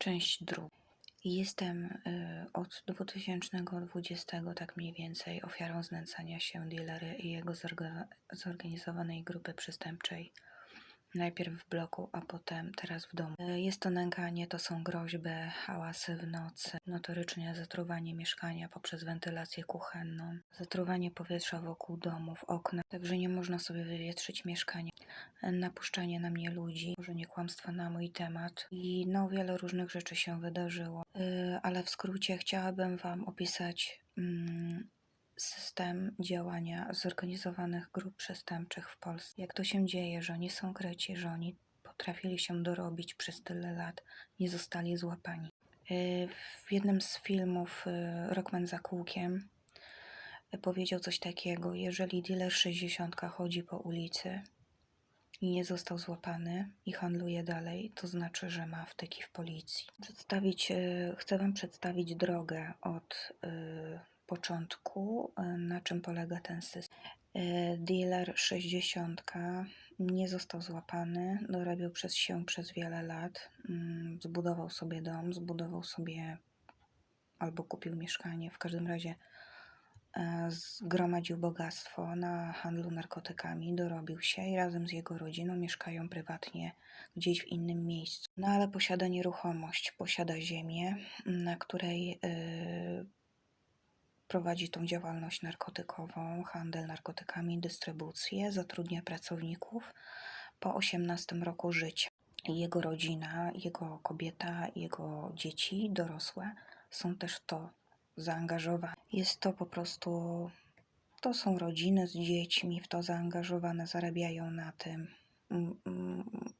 Część druga. Jestem y, od 2020, tak mniej więcej, ofiarą znęcania się dealery i jego zorga- zorganizowanej grupy przestępczej. Najpierw w bloku, a potem teraz w domu. Y, Jest to nękanie, to są groźby, hałasy w nocy, notorycznie zatruwanie mieszkania poprzez wentylację kuchenną, zatruwanie powietrza wokół domów, okna, także nie można sobie wywietrzyć mieszkania napuszczanie na mnie ludzi, nie kłamstwa na mój temat i no wiele różnych rzeczy się wydarzyło. Yy, ale w skrócie chciałabym Wam opisać działania zorganizowanych grup przestępczych w Polsce. Jak to się dzieje, że oni są kryci, że oni potrafili się dorobić przez tyle lat, nie zostali złapani. Yy, w jednym z filmów yy, Rockman za kółkiem powiedział coś takiego, jeżeli dealer 60 chodzi po ulicy, i nie został złapany i handluje dalej, to znaczy, że ma wtyki w policji. Przedstawić, chcę Wam przedstawić drogę od początku, e, na czym polega ten system. E, Dealer 60 nie został złapany, dorabiał przez się przez wiele lat, mm, zbudował sobie dom, zbudował sobie albo kupił mieszkanie, w każdym razie e, zgromadził bogactwo na handlu narkotykami, dorobił się i razem z jego rodziną mieszkają prywatnie gdzieś w innym miejscu. No ale posiada nieruchomość, posiada ziemię, na której y, prowadzi tą działalność narkotykową, handel narkotykami, dystrybucję, zatrudnia pracowników po 18 roku życia. Jego rodzina, jego kobieta, jego dzieci dorosłe są też w to zaangażowane. Jest to po prostu, to są rodziny z dziećmi w to zaangażowane, zarabiają na tym. Mm, mm,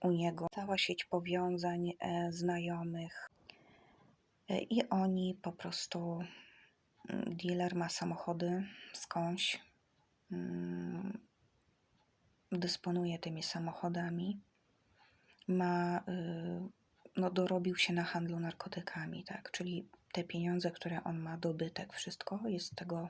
U niego cała sieć powiązań e, znajomych e, i oni po prostu, dealer ma samochody skądś, mm, dysponuje tymi samochodami, ma, y, no dorobił się na handlu narkotykami, tak, czyli te pieniądze, które on ma, dobytek, wszystko jest tego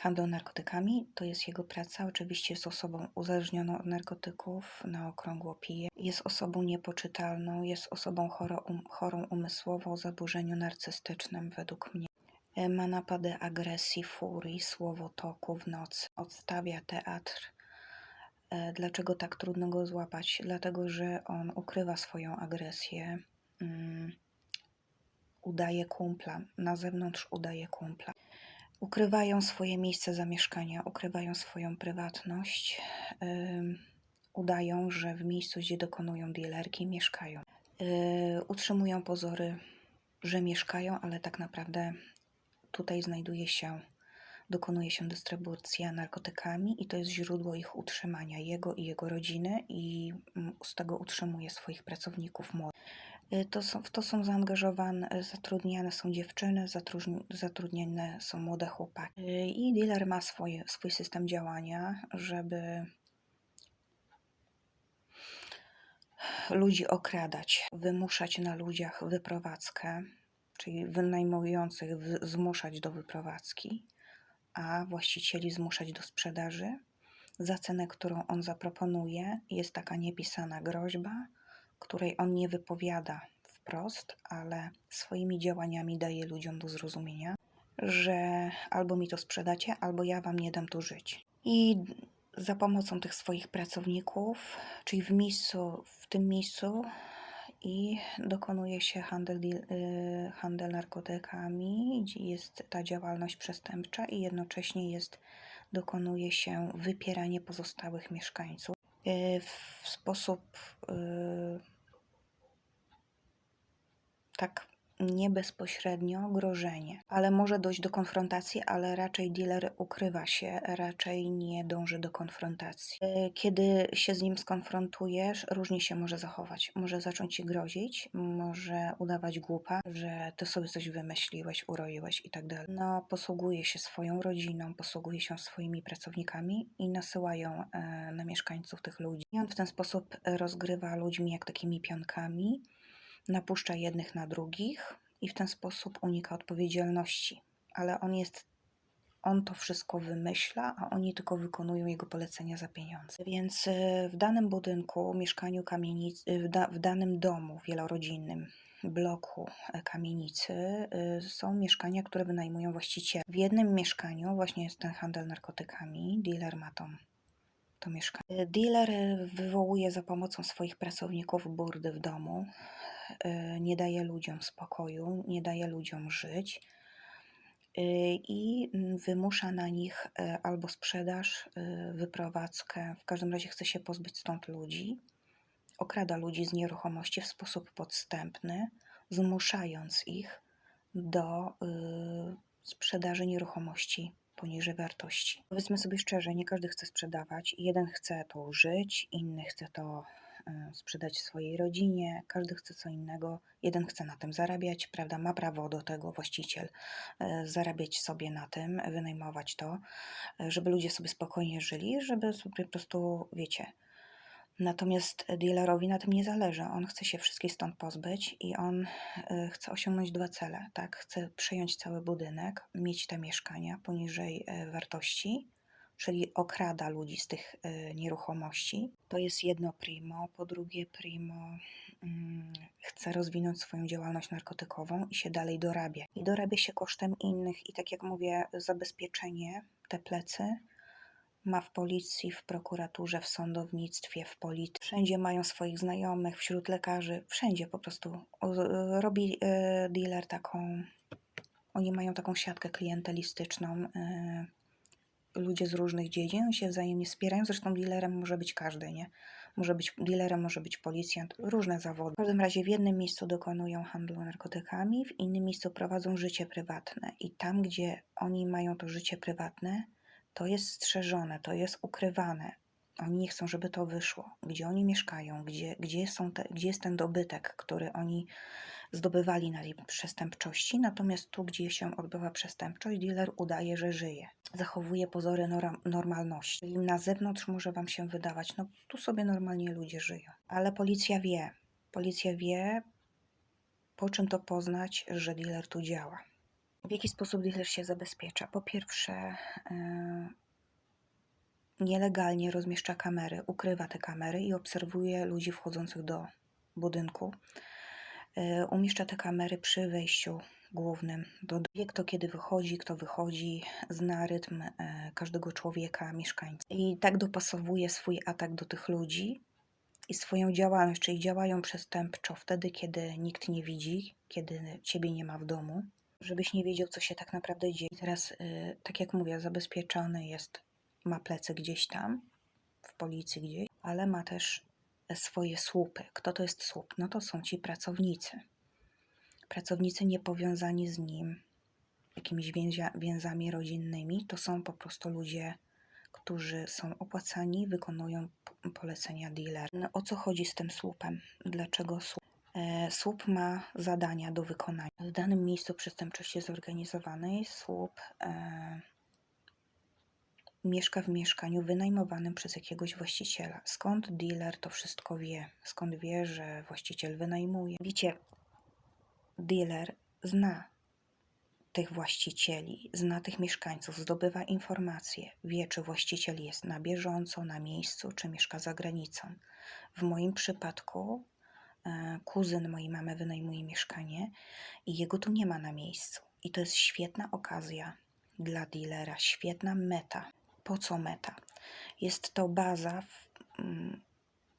handlu narkotykami, to jest jego praca. Oczywiście jest osobą uzależnioną od narkotyków, na okrągło pije. Jest osobą niepoczytalną, jest osobą um, chorą umysłowo o zaburzeniu narcystycznym według mnie. E, Ma napady agresji, furii, słowotoku w nocy. Odstawia teatr. E, Dlaczego tak trudno go złapać? Dlatego, że on ukrywa swoją agresję. Mm, udaje kumpla, na zewnątrz udaje kumpla. Ukrywają swoje miejsce zamieszkania, ukrywają swoją prywatność, ym, udają, że w miejscu, gdzie dokonują dealerki, mieszkają. Yy, utrzymują pozory, że mieszkają, ale tak naprawdę tutaj znajduje się, dokonuje się dystrybucja narkotykami i to jest źródło ich utrzymania, jego i jego rodziny i mm, z tego utrzymuje swoich pracowników młodych. Y, To są, w to są zaangażowane, zatrudniane są dziewczyny, zatrudni- zatrudniane są młode chłopaki. Y, I dealer ma swoje, swój system działania, żeby ludzi okradać, wymuszać na ludziach wyprowadzkę, czyli wynajmujących zmuszać do wyprowadzki, a właścicieli zmuszać do sprzedaży. Za cenę, którą on zaproponuje, jest taka niepisana groźba, której on nie wypowiada wprost, ale swoimi działaniami daje ludziom do zrozumienia, że albo mi to sprzedacie, albo ja wam nie dam tu żyć. I za pomocą tych swoich pracowników, czyli w miejscu, w tym miejscu i dokonuje się handel, y, handel narkotykami, jest ta działalność przestępcza i jednocześnie jest, dokonuje się wypieranie pozostałych mieszkańców. Y, w sposób y, tak nie bezpośrednio grożenie, ale może dojść do konfrontacji, ale raczej dealer ukrywa się, raczej nie dąży do konfrontacji. E, Kiedy się z nim skonfrontujesz, różnie się może zachować. Może zacząć ci grozić, może udawać głupa, że ty sobie coś wymyśliłeś, uroiłeś i tak dalej. No, posługuje się swoją rodziną, posługuje się swoimi pracownikami i nasyłają e, na mieszkańców tych ludzi. I on w ten sposób rozgrywa ludźmi jak takimi pionkami napuszcza jednych na drugich i w ten sposób unika odpowiedzialności. Ale on jest on to wszystko wymyśla, a oni tylko wykonują jego polecenia za pieniądze. Więc y, w danym budynku, mieszkaniu kamienicy, w, da, w danym domu wielorodzinnym, bloku e, kamienicy y, są mieszkania, które wynajmują właściciele. W jednym mieszkaniu właśnie jest ten handel narkotykami, dealer ma tą, to mieszkanie. Y, Dealer y, wywołuje za pomocą swoich pracowników burdy w domu, y, nie daje ludziom spokoju, nie daje ludziom żyć i mm, wymusza na nich albo sprzedaż, wyprowadzkę, w każdym razie chce się pozbyć stąd ludzi. Okrada ludzi z nieruchomości w sposób podstępny, zmuszając ich do y, sprzedaży nieruchomości poniżej wartości. Powiedzmy sobie szczerze, nie każdy chce sprzedawać. Jeden chce to użyć, inny chce to sprzedać swojej rodzinie, każdy chce co innego. Jeden chce na tym zarabiać, prawda? Ma prawo do tego właściciel y, zarabiać sobie na tym, wynajmować to, y, żeby ludzie sobie spokojnie żyli, żeby sobie po prostu, wiecie, Natomiast dealerowi na tym nie zależy. On chce się wszystkich stąd pozbyć i on y, chce osiągnąć dwa cele. Tak? Chce przejąć cały budynek, mieć te mieszkania poniżej y, wartości, czyli okrada ludzi z tych y, nieruchomości. To jest jedno primo. Po drugie, primo mm, chce rozwinąć swoją działalność narkotykową i się dalej dorabia. I dorabia się kosztem innych. I tak jak mówię, zabezpieczenie, te plecy ma w policji, w prokuraturze, w sądownictwie, w policji. Wszędzie mają swoich znajomych, wśród lekarzy, wszędzie po prostu. Robi e, dealer taką. Oni mają taką siatkę klientelistyczną. e, Ludzie z różnych dziedzin się wzajemnie wspierają. Zresztą dealerem może być każdy, nie? Może być dealerem, może być policjant, różne zawody. W każdym razie w jednym miejscu dokonują handlu narkotykami, w innym miejscu prowadzą życie prywatne. I tam, gdzie oni mają to życie prywatne, to jest strzeżone, to jest ukrywane. Oni nie chcą, żeby to wyszło. Gdzie oni mieszkają, gdzie, gdzie, są te, gdzie jest ten dobytek, który oni zdobywali na tej przestępczości. Natomiast tu, gdzie się odbywa przestępczość, dealer udaje, że żyje. Zachowuje pozory normalności. Czyli na zewnątrz może wam się wydawać, no tu sobie normalnie ludzie żyją. Ale policja wie. Policja wie, po czym to poznać, że dealer tu działa. W jaki sposób dealer się zabezpiecza? Po pierwsze, yy, nielegalnie rozmieszcza kamery, ukrywa te kamery i obserwuje ludzi wchodzących do budynku. Yy, Umieszcza te kamery przy wejściu głównym. Do wie kto kiedy wychodzi, kto wychodzi, zna rytm yy, każdego człowieka, mieszkańca. I tak dopasowuje swój atak do tych ludzi i swoją działalność, czyli działają przestępczo wtedy, kiedy nikt nie widzi, kiedy ciebie nie ma w domu żebyś nie wiedział, co się tak naprawdę dzieje. I teraz, y, tak jak mówię, zabezpieczony jest, ma plecy gdzieś tam, w policji gdzieś, ale ma też swoje słupy. Kto to jest słup? No to są ci pracownicy. Pracownicy niepowiązani z nim jakimiś więzia, więzami rodzinnymi, to są po prostu ludzie, którzy są opłacani, wykonują polecenia dealer. No, o co chodzi z tym słupem? Dlaczego słup? E, Słup ma zadania do wykonania. W danym miejscu przestępczości zorganizowanej słup e, mieszka w mieszkaniu wynajmowanym przez jakiegoś właściciela. Skąd dealer to wszystko wie? Skąd wie, że właściciel wynajmuje? Wiecie, dealer zna tych właścicieli, zna tych mieszkańców, zdobywa informacje, wie, czy właściciel jest na bieżąco, na miejscu, czy mieszka za granicą. W moim przypadku kuzyn mojej mamy wynajmuje mieszkanie i jego tu nie ma na miejscu. I to jest świetna okazja dla dealera, świetna meta. Po co meta? Jest to baza, w, mm,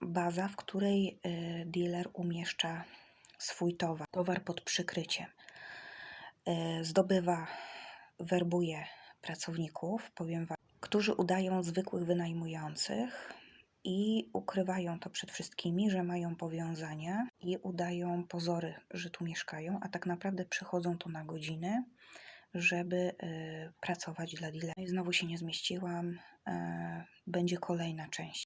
baza, w której y, dealer umieszcza swój towar, towar pod przykryciem. Y, Zdobywa, werbuje pracowników, powiem wam, którzy udają zwykłych wynajmujących i ukrywają to przed wszystkimi, że mają powiązania i udają pozory, że tu mieszkają, a tak naprawdę przychodzą tu na godziny, żeby y, pracować dla dealera. I znowu się nie zmieściłam. y, będzie kolejna część.